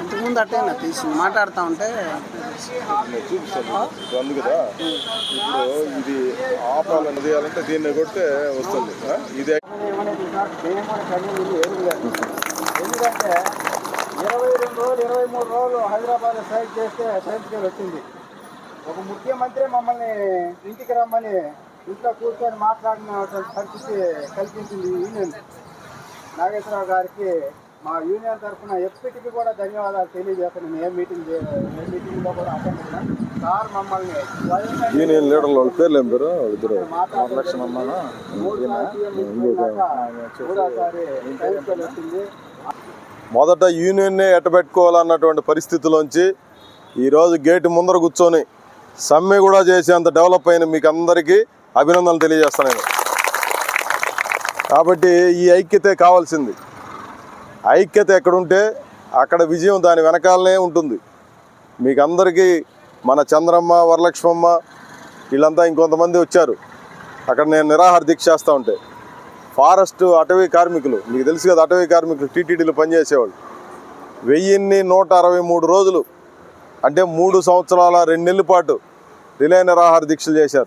ఇంతకుముందు అట్టేనా తీసి మాట్లాడుతూ ఉంటే చూపిస్తాను కదా ఇప్పుడు ఇది ఆపాలని చేయాలంటే దీన్ని కొడితే వస్తుంది ఇది ఎందుకంటే ఇరవై రెండు రోజులు ఇరవై మూడు రోజులు హైదరాబాద్ స్ట్రైక్ చేస్తే సైన్స్కి వచ్చింది ఒక ముఖ్యమంత్రి మమ్మల్ని ఇంటికి రమ్మని ఇంట్లో కూర్చొని మాట్లాడినటువంటి పరిస్థితి కల్పించింది యూనియన్ నాగేశ్వరరావు గారికి మా యూనియన్ తరఫున ఎప్పటికీ కూడా ధన్యవాదాలు తెలియజేస్తున్నాను ఏ మీటింగ్ ఏ మీటింగ్లో కూడా అటెండ్ సార్ మమ్మల్ని యూనియన్ లీడర్ల వాళ్ళ పేర్లు ఏం పేరు? ఇద్దరు మూడుసారి మీటింగ్ మొదట యూనియన్నే ఎట్టబెట్టుకోవాలన్నటువంటి పరిస్థితిలోంచి ఈరోజు గేటు ముందర కూర్చొని సమ్మె కూడా చేసేంత డెవలప్ అయిన మీకు అందరికీ అభినందనలు తెలియజేస్తాను నేను కాబట్టి ఈ ఐక్యతే కావాల్సింది. ఐక్యత ఎక్కడుంటే అక్కడ విజయం దాని వెనకాలనే ఉంటుంది. మీకు అందరికీ మన చంద్రమ్మ వరలక్ష్మమ్మ వీళ్ళంతా ఇంకొంతమంది వచ్చారు. అక్కడ నేను నిరాహార దీక్ష చేస్తూ ఉంటే. ఫారెస్ట్ అటవీ కార్మికులు మీకు తెలుసు కదా అటవీ కార్మికులు టీటీడీలో పనిచేసేవాళ్ళు. వెయ్యిన్ని నూట అరవై మూడు రోజులు అంటే మూడు సంవత్సరాల రెండు నెలల పాటు రిలే నిరాహార దీక్షలు చేశారు.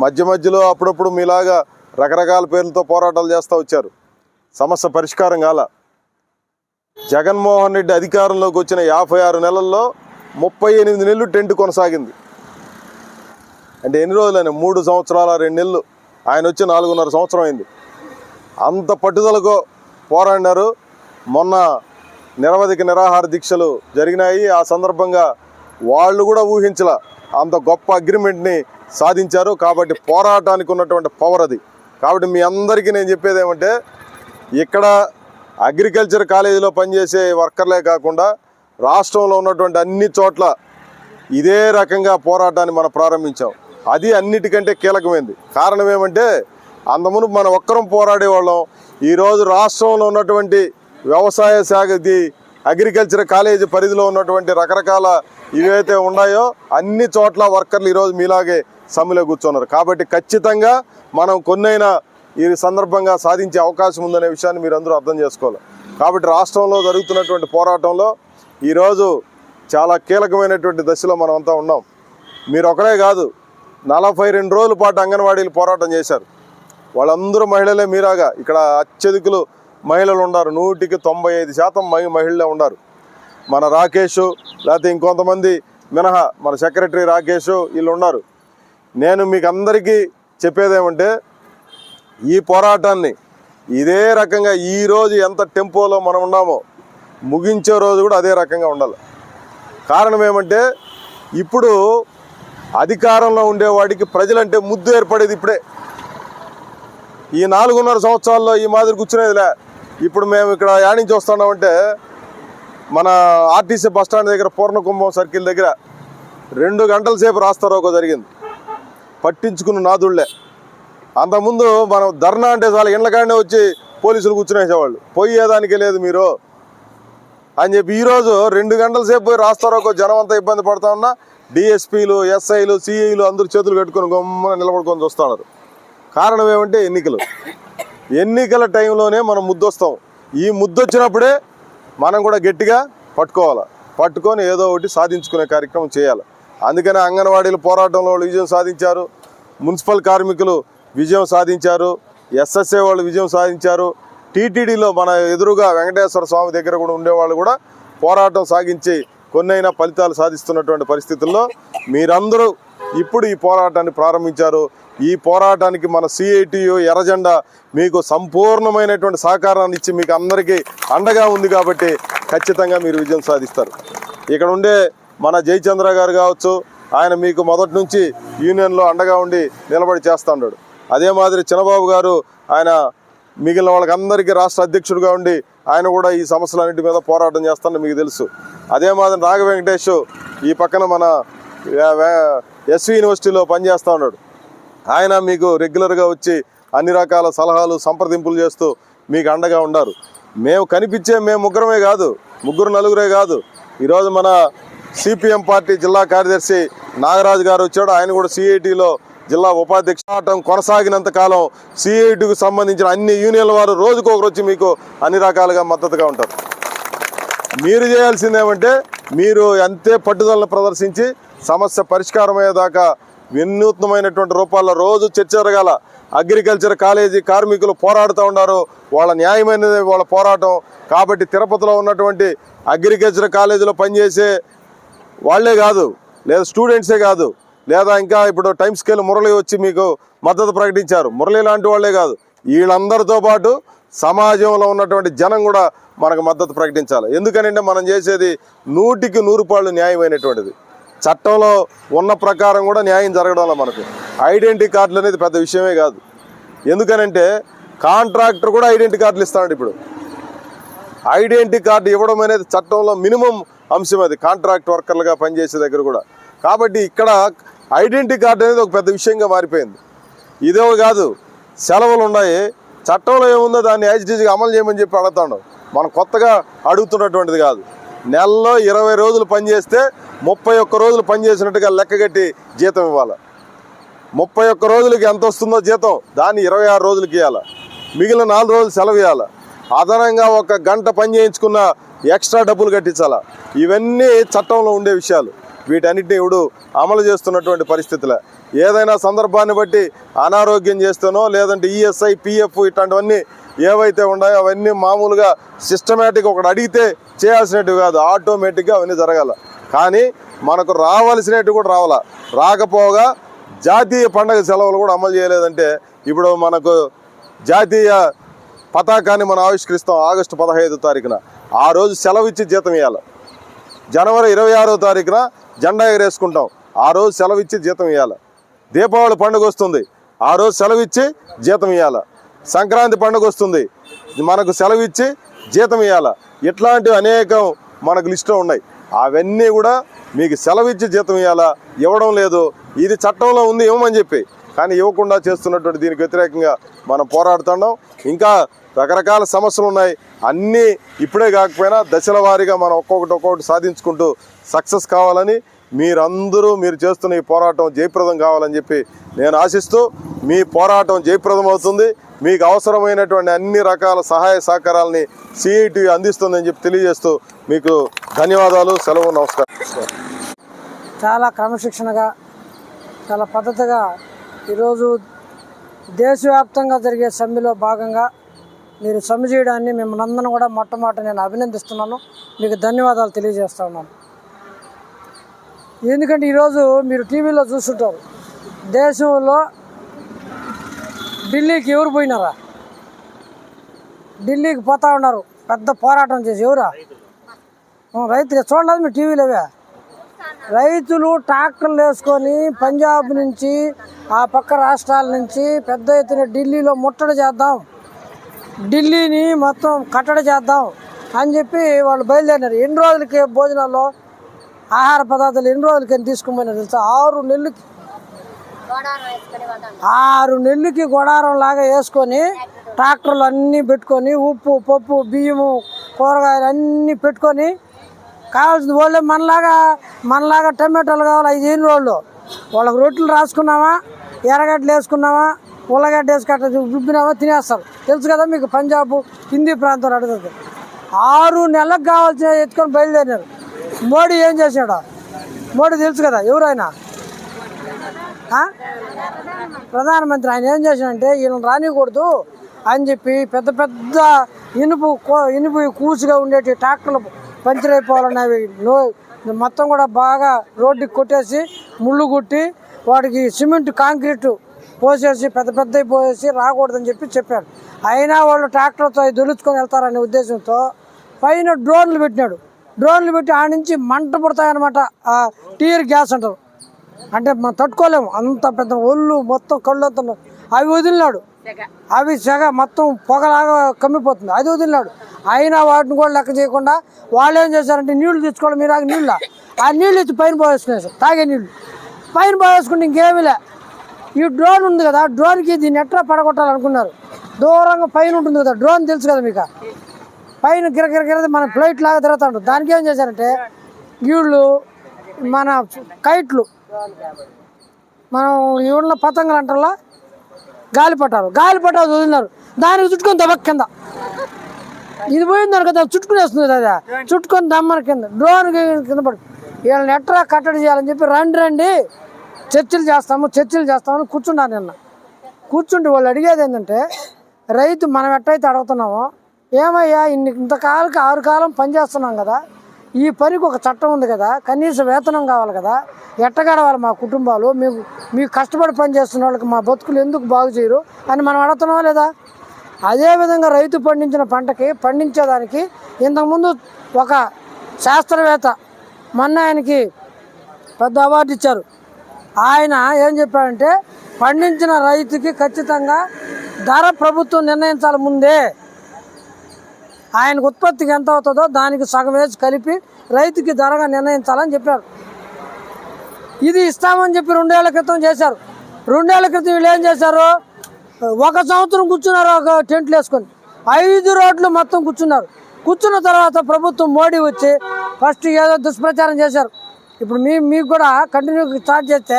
మధ్య మధ్యలో అప్పుడప్పుడు మీలాగా రకరకాల పేర్లతో పోరాటాలు చేస్తూ వచ్చారు. సమస్య పరిష్కారం కాల. జగన్మోహన్ రెడ్డి అధికారంలోకి వచ్చిన యాభై ఆరు నెలల్లో ముప్పై ఎనిమిది నెలలు టెంట్ కొనసాగింది. అంటే ఎన్ని రోజులైనా? మూడు సంవత్సరాల? రెండు నెలలు. ఆయన వచ్చి నాలుగున్నర సంవత్సరం అయింది. అంత పట్టుదలకు పోరాడినారు. మొన్న నిరవధిక నిరాహార దీక్షలు జరిగినాయి. ఆ సందర్భంగా వాళ్ళు కూడా ఊహించలా అంత గొప్ప అగ్రిమెంట్ని సాధించారు. కాబట్టి పోరాటానికి ఉన్నటువంటి పవర్ అది. కాబట్టి మీ అందరికీ నేను చెప్పేది ఏమంటే ఇక్కడ అగ్రికల్చర్ కాలేజీలో పనిచేసే వర్కర్లే కాకుండా రాష్ట్రంలో ఉన్నటువంటి అన్ని చోట్ల ఇదే రకంగా పోరాటాన్ని మనం ప్రారంభించాం. అది అన్నిటికంటే కీలకమైంది. కారణం ఏమంటే అంతమును మనం ఒక్కరం పోరాడేవాళ్ళం. ఈరోజు రాష్ట్రంలో ఉన్నటువంటి వ్యవసాయ శాఖది అగ్రికల్చర్ కాలేజీ పరిధిలో ఉన్నటువంటి రకరకాల ఇవైతే ఉన్నాయో అన్ని చోట్ల వర్కర్లు ఈరోజు మీలాగే సమ్మెలో కూర్చున్నారు. కాబట్టి ఖచ్చితంగా మనం కొన్నైనా ఈ సందర్భంగా సాధించే అవకాశం ఉందనే విషయాన్ని మీరు అందరూ అర్థం చేసుకోవాలి. కాబట్టి రాష్ట్రంలో జరుగుతున్నటువంటి పోరాటంలో ఈరోజు చాలా కీలకమైనటువంటి దశలో మనం అంతా ఉన్నాం. మీరు ఒకరే కాదు నలభై రెండు రోజుల పాటు అంగన్వాడీలు పోరాటం చేశారు. వాళ్ళందరూ మహిళలే మీరాగా. ఇక్కడ అత్యధికులు మహిళలు ఉన్నారు. నూటికి తొంభై ఐదు శాతం మహిళలే ఉన్నారు. మన రాకేష్ లేకపోతే ఇంకొంతమంది మినహా మన సెక్రటరీ రాకేష్ వీళ్ళు ఉన్నారు. నేను మీకు అందరికీ చెప్పేదేమంటే ఈ పోరాటాన్ని ఇదే రకంగా ఈరోజు ఎంత టెంపోలో మనం ఉన్నామో ముగించే రోజు కూడా అదే రకంగా ఉండాలి. కారణం ఏమంటే ఇప్పుడు అధికారంలో ఉండేవాడికి ప్రజలంటే ముద్దు ఏర్పడేది ఇప్పుడే. ఈ నాలుగున్నర సంవత్సరాల్లో ఈ మాదిరి కూర్చునేదిలే. ఇప్పుడు మేము ఇక్కడ యాడించి వస్తున్నామంటే మన ఆర్టీసీ బస్ స్టాండ్ దగ్గర పూర్ణకుంభం సర్కిల్ దగ్గర రెండు గంటల సేపు రాస్తారోకో జరిగింది. పట్టించుకున్న నాదుళ్ళే అంతకుముందు మనం ధర్నా అంటే చాలా ఇండ్లకాడనే వచ్చి పోలీసులు కూర్చునేసేవాళ్ళు. పోయేదానికి లేదు మీరు. అని చెప్పి ఈరోజు రెండు గంటల సేపు పోయి రాస్తారోకో జనం అంతా ఇబ్బంది పడతా ఉన్నా డిఎస్పీలు ఎస్ఐలు సిఐలు అందరూ చేతులు కట్టుకొని గమ్మున నిలబడుకొని చూస్తున్నారు. కారణం ఏమంటే ఎన్నికలు. ఎన్నికల టైంలోనే మనం ముద్దొస్తాం. ఈ ముద్దొచ్చినప్పుడే మనం కూడా గట్టిగా పట్టుకోవాలి. పట్టుకొని ఏదో ఒకటి సాధించుకునే కార్యక్రమం చేయాలి. అందుకనే అంగన్వాడీల పోరాటంలో విజయం సాధించారు. మున్సిపల్ కార్మికులు విజయం సాధించారు. ఎస్ఎస్ఏ వాళ్ళు విజయం సాధించారు. టీటీడీలో మన ఎదురుగా వెంకటేశ్వర స్వామి దగ్గర కూడా ఉండేవాళ్ళు కూడా పోరాటం సాగించి కొన్నైనా ఫలితాలు సాధిస్తున్నటువంటి పరిస్థితుల్లో మీరందరూ ఇప్పుడు ఈ పోరాటాన్ని ప్రారంభించారు. ఈ పోరాటానికి మన సిఐటియు ఎర్రజెండా మీకు సంపూర్ణమైనటువంటి సహకారాన్ని ఇచ్చి మీకు అందరికీ అండగా ఉంది కాబట్టి ఖచ్చితంగా మీరు విజయం సాధిస్తారు. ఇక్కడ ఉండే మన జయచంద్ర గారు కావచ్చు ఆయన మీకు మొదటి నుంచి యూనియన్లో అండగా ఉండి నిలబడి చేస్తూ అదే మాదిరి చిన్నబాబు గారు ఆయన మిగిలిన వాళ్ళకి అందరికీ రాష్ట్ర అధ్యక్షుడిగా ఉండి ఆయన కూడా ఈ సమస్యలన్నింటి మీద పోరాటం చేస్తానని మీకు తెలుసు. అదే మాదిరి నాగ వెంకటేష్ ఈ పక్కన మన ఎస్వి యూనివర్సిటీలో పనిచేస్తూ ఉన్నాడు. ఆయన మీకు రెగ్యులర్గా వచ్చి అన్ని రకాల సలహాలు సంప్రదింపులు చేస్తూ మీకు అండగా ఉన్నారు మేము కనిపించే మేము ముగ్గురమే కాదు ముగ్గురు నలుగురే కాదు. ఈరోజు మన సిపిఎం పార్టీ జిల్లా కార్యదర్శి నాగరాజు గారు వచ్చాడు. ఆయన కూడా సిఐటిలో జిల్లా ఉపాధ్యక్ష ఆటం కొనసాగినంత కాలం సిఐటికి సంబంధించిన అన్ని యూనియన్ల వారు రోజుకొకరు వచ్చి మీకు అన్ని రకాలుగా మద్దతుగా ఉంటారు. మీరు చేయాల్సింది ఏమంటే మీరు అంతే పట్టుదలను ప్రదర్శించి సమస్య పరిష్కారం అయ్యేదాకా వినూత్నమైనటువంటి రూపాల్లో రోజు చర్చ జరగాల అగ్రికల్చర్ కాలేజీ కార్మికులు పోరాడుతూ ఉన్నారు. వాళ్ళ న్యాయమైనది వాళ్ళ పోరాటం. కాబట్టి తిరుపతిలో ఉన్నటువంటి అగ్రికల్చర్ కాలేజీలో పనిచేసే వాళ్ళే కాదు లేదా స్టూడెంట్సే కాదు. లేదా ఇంకా ఇప్పుడు టైం స్కేల్ మురళి వచ్చి మీకు మద్దతు ప్రకటించారు. మురళి లాంటి వాళ్ళే కాదు. వీళ్ళందరితో పాటు సమాజంలో ఉన్నటువంటి జనం కూడా మనకు మద్దతు ప్రకటించాలి. ఎందుకనంటే మనం చేసేది నూటికి నూరు పాళ్ళు న్యాయమైనటువంటిది. చట్టంలో ఉన్న ప్రకారం కూడా న్యాయం జరగడంలో మనకు ఐడెంటిటీ కార్డులు అనేది పెద్ద విషయమే కాదు. ఎందుకనంటే కాంట్రాక్టర్ కూడా ఐడెంటిటీ కార్డులు ఇస్తాడు ఇప్పుడు. ఐడెంటిటీ కార్డు ఇవ్వడం అనేది చట్టంలో మినిమం అంశం అది కాంట్రాక్ట్ వర్కర్లుగా పనిచేసే దగ్గర కూడా. కాబట్టి ఇక్కడ ఐడెంటిటీ కార్డు అనేది ఒక పెద్ద విషయంగా మారిపోయింది. ఇదే కాదు సెలవులు ఉన్నాయి. చట్టంలో ఏముందో దాన్ని యాజిటీజీగా అమలు చేయమని చెప్పి అడుగుతాడు మనం కొత్తగా అడుగుతున్నటువంటిది కాదు. నెలలో ఇరవై రోజులు పనిచేస్తే ముప్పై ఒక్క రోజులు పనిచేసినట్టుగా లెక్కగట్టి జీతం ఇవ్వాలి. ముప్పై ఒక్క రోజులకి ఎంత వస్తుందో జీతం దాన్ని ఇరవై ఆరు రోజులకి ఇవ్వాలి. మిగిలిన నాలుగు రోజులు సెలవు ఇవ్వాలి. అదనంగా ఒక గంట పని చేయించుకున్న ఎక్స్ట్రా డబ్బులు కట్టించాలా. ఇవన్నీ చట్టంలో ఉండే విషయాలు. వీటన్నిటిని ఇప్పుడు అమలు చేస్తున్నటువంటి పరిస్థితులే. ఏదైనా సందర్భాన్ని బట్టి అనారోగ్యం చేస్తేనో లేదంటే ఈఎస్ఐ పిఎఫ్ ఇట్లాంటివన్నీ ఏవైతే ఉన్నాయో అవన్నీ మామూలుగా సిస్టమేటిక్ ఒకటి అడిగితే చేయాల్సినట్టు కాదు. ఆటోమేటిక్గా అవన్నీ జరగాల. కానీ మనకు రావాల్సినట్టు కూడా రావాల. రాకపోగా జాతీయ పండగ సెలవులు కూడా అమలు చేయలేదంటే ఇప్పుడు మనకు జాతీయ పతాకాన్ని మనం ఆవిష్కరిస్తాం ఆగస్టు పదహైదు తారీఖున. ఆ రోజు సెలవు ఇచ్చి జీతం ఇవ్వాలి జనవరి ఇరవై ఆరో తారీఖున జెండా ఎగరేసుకుంటాం. ఆ రోజు సెలవు ఇచ్చి జీతం ఇవ్వాలి దీపావళి పండుగ వస్తుంది. ఆ రోజు సెలవు ఇచ్చి జీతం ఇవ్వాలి సంక్రాంతి పండుగ వస్తుంది. మనకు సెలవు ఇచ్చి జీతం ఇవ్వాలి ఇట్లాంటివి అనేకం మనకు లిస్టులో ఉన్నాయి. అవన్నీ కూడా మీకు సెలవు ఇచ్చి జీతం ఇవ్వాలా ఇవ్వడం లేదు. ఇది చట్టంలో ఉంది ఇవ్వమని చెప్పి. కానీ ఇవ్వకుండా చేస్తున్నటువంటి దీనికి వ్యతిరేకంగా మనం పోరాడుతున్నాం. ఇంకా రకరకాల సమస్యలు ఉన్నాయి. అన్నీ ఇప్పుడే కాకపోయినా దశల వారీగా మనం ఒక్కొక్కటి ఒక్కొక్కటి సాధించుకుంటూ సక్సెస్ కావాలని మీరందరూ మీరు చేస్తున్న ఈ పోరాటం జయప్రదం కావాలని చెప్పి నేను ఆశిస్తూ మీ పోరాటం జయప్రదం అవుతుంది. మీకు అవసరమైనటువంటి అన్ని రకాల సహాయ సహకారాలని సిఐటి అందిస్తుందని చెప్పి తెలియజేస్తూ మీకు ధన్యవాదాలు సెలవు నమస్కారం. చాలా క్రమశిక్షణగా చాలా పద్ధతిగా ఈరోజు దేశవ్యాప్తంగా జరిగే సమ్మెలో భాగంగా మీరు సమ్మె చేయడాన్ని మిమ్మల్ని అందరం కూడా మొట్టమొదట నేను అభినందిస్తున్నాను. మీకు ధన్యవాదాలు తెలియజేస్తా ఉన్నాను. ఎందుకంటే ఈరోజు మీరు టీవీలో చూస్తుంటారు. దేశంలో ఢిల్లీకి ఎవరు పోయినారా? ఢిల్లీకి పోతా ఉన్నారు. పెద్ద పోరాటం చేసి ఎవరా? రైతులు చూడండి మీ టీవీలోవే రైతులు ట్రాక్టర్లు వేసుకొని పంజాబ్ నుంచి ఆ పక్క రాష్ట్రాల నుంచి పెద్ద ఎత్తున ఢిల్లీలో ముట్టడి చేద్దాం. ఢిల్లీని మొత్తం కట్టడి చేద్దాం అని చెప్పి వాళ్ళు బయలుదేరినారు. ఎన్ని రోజులకి భోజనాల్లో? ఆహార పదార్థాలు ఎన్ని రోజులకి తీసుకుపోయినారు తెలుసా? ఆరు నెలలకి. ఆరు నెలలకి గొడారం లాగా వేసుకొని ట్రాక్టర్లు అన్నీ పెట్టుకొని ఉప్పు పప్పు బియ్యము కూరగాయలు అన్నీ పెట్టుకొని కావాల్సింది వాళ్ళే మనలాగా మనలాగా టమాటాలు కావాలి ఐదు రోజులు వాళ్ళకి రొట్టెలు రాసుకున్నామా ఎర్రగడ్డలు వేసుకున్నామా ఉల్లగడ్డ వేసి కట్ట రుబ్బినామా తినేస్తారు తెలుసు కదా మీకు పంజాబ్ హిందీ ప్రాంతం అడుగుతుంది. ఆరు నెలలకు కావాల్సిన ఎత్తుకొని బయలుదేరినారు. మోడీ ఏం చేశాడు? మోడీ తెలుసు కదా ఎవరైనా? ప్రధానమంత్రి ఆయన ఏం చేశాడంటే ఈయన రానికూడదు అని చెప్పి పెద్ద పెద్ద ఇనుపు కో- ఇనుపు కూసుగా ఉండేటి ట్రాక్టర్లు పంచర్ అయిపోవాలనేవి నో మొత్తం కూడా బాగా రోడ్డుకి కొట్టేసి ముళ్ళు కుట్టి వాటికి సిమెంట్ కాంక్రీట్ పోసేసి పెద్ద పెద్దవి పోసేసి రాకూడదని చెప్పి చెప్పాడు అయినా వాళ్ళు ట్రాక్టర్తో దొలుచుకొని వెళ్తారనే ఉద్దేశంతో పైన డ్రోన్లు పెట్టినాడు. డ్రోన్లు పెట్టి ఆ నుంచి మంట పుడతాయన్నమాట. ఆ టీయర్ గ్యాస్ అంటారు. అంటే మనం తట్టుకోలేము. అంత పెద్ద ఒళ్ళు మొత్తం కళ్ళు అంతా. అవి వదిలినాడు. అవి సెగ మొత్తం పొగలాగా కమ్మిపోతుంది. అది వదిలినాడు. అయినా వాటిని కూడా లెక్క చేయకుండా వాళ్ళు ఏం చేశారంటే నీళ్ళు తెచ్చుకోవడం మీరు ఆ నీళ్ళ. ఆ నీళ్ళు ఇచ్చి పైన పోవేసుకునేది సార్ తాగే నీళ్ళు. పైన పోవేసుకుంటే ఇంకేమీ లే. ఈ డ్రోన్ ఉంది కదా డ్రోన్కి దీన్ని ఎట్లా పడగొట్టాలనుకున్నారు? దూరంగా పైన ఉంటుంది కదా డ్రోన్ తెలుసు కదా మీకు? పైన గిరగిర గిరది మన ఫ్లైట్ లాగా తిరుగుతాడు. దానికి ఏం చేశారంటే వీళ్ళు మన కైట్లు మనం ఇవ్వడంలో పతంగులు అంటారా గాలిపటాలు గాలిపటాలు వదిలినారు దానికి చుట్టుకొని దెబ్బ కింద. ఇది పోయింది కదా చుట్టుకునేస్తుంది కదా చుట్టుకొని దమ్మని కింద డ్రోన్ కింద పడు. వీళ్ళని ఎట్రా కట్టడి చేయాలని చెప్పి రండి రండి. చర్చలు చేస్తాము చర్చలు చేస్తామని కూర్చున్నారు నిన్న. కూర్చుంటే వాళ్ళు అడిగేది ఏంటంటే రైతు మనం ఎట్టయితే అడుగుతున్నామో ఏమయ్యా ఇన్ని ఇంతకాలకి ఆరు కాలం పని చేస్తున్నాం కదా. ఈ పనికి ఒక చట్టం ఉంది కదా. కనీస వేతనం కావాలి కదా. ఎట్టగడవాలి మా కుటుంబాలు? మీకు మీకు కష్టపడి పనిచేస్తున్న వాళ్ళకి మా బతుకులు ఎందుకు బాగు చేయరు అని మనం అడుగుతున్నావా లేదా? అదేవిధంగా రైతు పండించిన పంటకి పండించేదానికి ఇంతకుముందు ఒక శాస్త్రవేత్త మొన్న ఆయనకి పెద్ద అవార్డు ఇచ్చారు. ఆయన ఏం చెప్పాడంటే పండించిన రైతుకి ఖచ్చితంగా ధర ప్రభుత్వం నిర్ణయించాలి ముందే. ఆయనకు ఉత్పత్తికి ఎంత అవుతుందో దానికి సగం వేసి కలిపి రైతుకి ధరగా నిర్ణయించాలని చెప్పారు. ఇది ఇస్తామని చెప్పి రెండేళ్ళ క్రితం చేశారు. రెండేళ్ళ క్రితం వీళ్ళు ఏం చేశారు? ఒక సంవత్సరం కూర్చున్నారు ఒక టెంట్లు వేసుకొని. ఐదు రోడ్లు మొత్తం కూర్చున్నారు. కూర్చున్న తర్వాత ప్రభుత్వం మోడీ వచ్చి ఫస్ట్ ఏదో దుష్ప్రచారం చేశారు. ఇప్పుడు మీ మీకు కూడా కంటిన్యూ స్టార్ట్ చేస్తే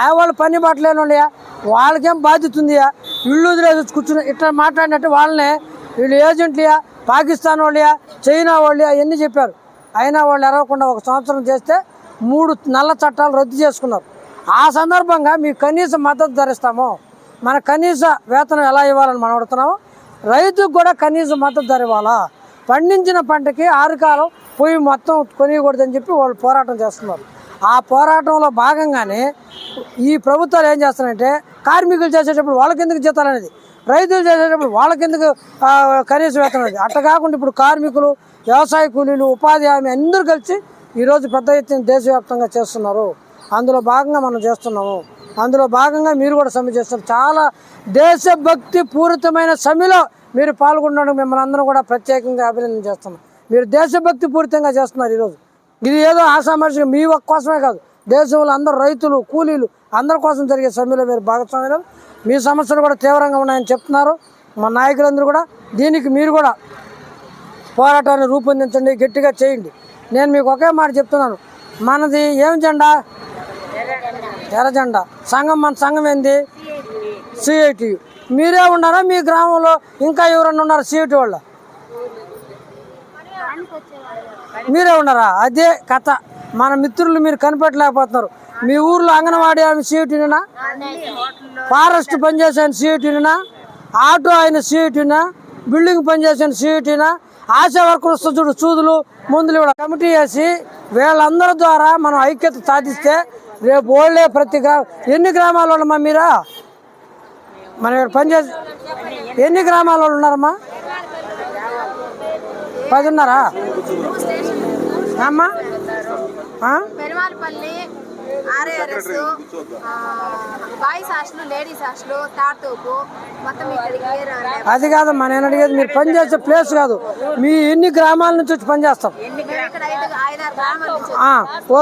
ఆ వాళ్ళు పని పట్టలేని వాళ్ళయా? వాళ్ళకేం బాధ్యత ఉందియా? ఇల్లు వదిలేసి కూర్చుని ఇట్లా మాట్లాడినట్టు వాళ్ళనే వీళ్ళు ఏజెంట్లియా? పాకిస్తాన్ వాళ్ళయా చైనా వాళ్ళయా ఎన్ని చెప్పారు. అయినా వాళ్ళు ఎరవకుండా ఒక సంవత్సరం చేస్తే మూడు నల్ల చట్టాలు రద్దు చేసుకున్నారు. ఆ సందర్భంగా మీకు కనీస మద్దతు ధరిస్తాము. మన కనీస వేతనం ఎలా ఇవ్వాలని మనం అడుగుతున్నాము. రైతుకు కూడా కనీస మద్దతు ధర ఇవ్వాలా పండించిన పంటకి ఆరు కాలం పోయి మొత్తం కొనియకూడదని చెప్పి వాళ్ళు పోరాటం చేస్తున్నారు. ఆ పోరాటంలో భాగంగానే ఈ ప్రభుత్వాలు ఏం చేస్తారంటే కార్మికులు చేసేటప్పుడు వాళ్ళకెందుకు జీతాలు అనేది? రైతులు చేసేటప్పుడు వాళ్ళకెందుకు ఆ, కనీస వేతనం అనేది? అట్ట కాకుండా ఇప్పుడు కార్మికులు వ్యవసాయ కూలీలు ఉపాధి హామీ అందరూ కలిసి ఈరోజు పెద్ద ఎత్తున దేశవ్యాప్తంగా చేస్తున్నారు. అందులో భాగంగా మనం చేస్తున్నాము. అందులో భాగంగా మీరు కూడా సమ్మె చేస్తారు చాలా దేశభక్తి పూరితమైన సమ్మెలో మీరు పాల్గొనడం మిమ్మల్ని అందరం కూడా ప్రత్యేకంగా అభినందన చేస్తున్నాం. మీరు దేశభక్తి పూరితంగా చేస్తున్నారు ఈరోజు. ఇది ఏదో ఆసామర్శిగా మీ ఒక్క కోసమే కాదు. దేశంలో అందరు రైతులు కూలీలు అందరి కోసం జరిగే సమ్మెలో మీరు భాగస్వామ్యం మీ సమస్యలు కూడా తీవ్రంగా ఉన్నాయని చెప్తున్నారు. మా నాయకులందరూ కూడా దీనికి మీరు కూడా పోరాటాన్ని రూపొందించండి గట్టిగా చేయండి. నేను మీకు ఒకే మాట చెప్తున్నాను. మనది ఏం జెండా? ఎర్ర జెండా. సంఘం మన సంఘం ఏంది? సిఐటియు మీరే ఉన్నారా మీ గ్రామంలో? ఇంకా ఎవరన్నా ఉన్నారా? సిఐటి వాళ్ళ? మీరే ఉన్నారా? అదే కథ. మన మిత్రులు మీరు కనిపెట్టలేకపోతున్నారు. మీ ఊర్లో అంగన్వాడీ ఆమె సిఐటినా ఫారెస్ట్ పనిచేసిన సీటునా ఆటో ఆయన సీటునా బిల్డింగ్ పనిచేసిన సీటునా ఆశా వర్కర్స్ చూడు చూదులు ముందులు ఇవ్వడం. కమిటీ వేసి వీళ్ళందరి ద్వారా మనం ఐక్యత సాధిస్తే రేపు ఓళ్ళే ప్రతి గ్రా ఎన్ని గ్రామాలు వాళ్ళమ్మా మీరా? మన ఇక్కడ పనిచేసి ఎన్ని గ్రామాల వాళ్ళు ఉన్నారమ్మా? పది ఉన్నారా అమ్మా? Perumalapalli RARS boys hostel ladies hostel తాటూపు మొత్తం ఇక్కడికి. అది కాదమ్మా నేను అడిగేది మీరు పనిచేసే ప్లేస్ కాదు. మీ ఎన్ని గ్రామాల నుంచి వచ్చి పనిచేస్తాం